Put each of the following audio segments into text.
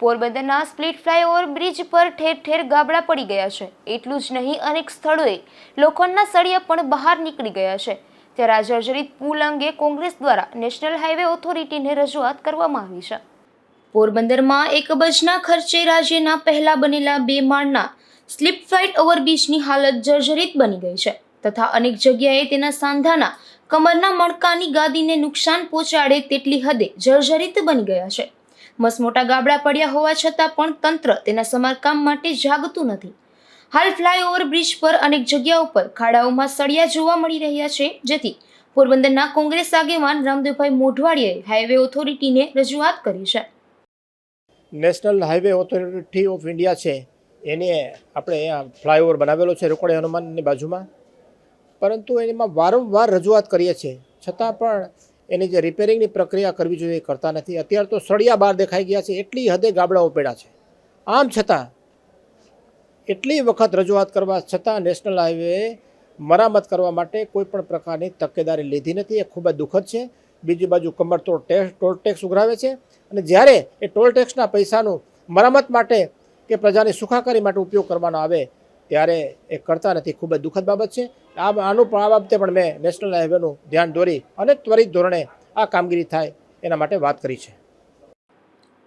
પોરબંદરના split flyover bridge પર ઠેર ઠેર ગાબડા પડી ગયા છે. એટલું જ નહીં, અનેક સ્થળોએ લોખંડના સળિયા પણ બહાર નીકળી ગયા છે. ત્યારે આ જર્જરિત પુલ અંગે કોંગ્રેસ દ્વારા નેશનલ હાઈવે ઓથોરિટીને રજૂઆત કરવામાં આવી છે. પોરબંદરમાં એક અબજના ખર્ચે રાજ્યના પહેલા બનેલા બે માળના સ્લીપ ફ્લાઇટ ઓવરબ્રિજની હાલત જર્જરિત બની ગઈ છે તથા અનેક જગ્યાએ તેના સાંધાના કમરના મણકાની ગાદીને નુકસાન પહોંચાડે તેટલી હદે જર્જરિત બની ગયા છે. મસમોટા ગાબડા પડ્યા હોવા છતાં પણ તંત્ર તેના સમારકામ માટે જાગતું નથી. હાલ ફ્લાયઓવર બ્રિજ પર અનેક જગ્યાઓ પર ખાડાઓમાં સળિયા જોવા મળી રહ્યા છે, જેથી પોરબંદરના કોંગ્રેસ આગેવાન રામદેવભાઈ મોઢવાડીએ હાઈવે ઓથોરિટીને રજૂઆત કરી છે. National highway authority of India છે, એને આપણે ફ્લાયઓવર બનાવેલો છે રોકડે હનુમાનની બાજુમાં. પરંતુ એમાં વારંવાર રજૂઆત કરીએ છીએ. છતાં પણ એની જે રિપેરિંગની પ્રક્રિયા કરવી જોઈએ એ કરતા નથી. અત્યારે તો સળિયા બહાર દેખાઈ ગયા છે, એટલી હદે ગાબડાઓ પડ્યા છે. આમ છતાં, એટલી વખત રજૂઆત કરવા છતાં નેશનલ હાઈવે મરામત કરવા માટે કોઈ પણ પ્રકારની તકેદારી લીધી નથી. એ ખૂબ જ દુઃખદ છે. બીજી બાજુ કમરતોડ ટેક્સ, ટોલ ટેક્સ ઉઘરાવે છે અને જ્યારે એ ટોલ ટેક્સના પૈસાનું મરામત માટે કે પ્રજાની સુખાકારી માટે ઉપયોગ કરવાનો આવે ત્યારે એ કરતા નથી. ખૂબ જ દુઃખદ બાબત છે. આ આનું પણ આ બાબતે પણ મેં નેશનલ હાઈવેનું ધ્યાન દોરી અને ત્વરિત ધોરણે આ કામગીરી થાય એના માટે વાત કરી છે.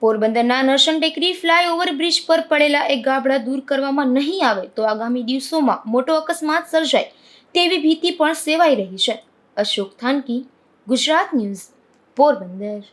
પોરબંદરના નરસન ટેકરી ફ્લાયઓવર બ્રિજ પર પડેલા એક ગાબડા દૂર કરવામાં નહીં આવે તો આગામી દિવસોમાં મોટો અકસ્માત સર્જાય તેવી ભીતિ પણ સેવાઈ રહી છે. અશોક થાનકી, ગુજરાત ન્યૂઝ, પોરબંદર.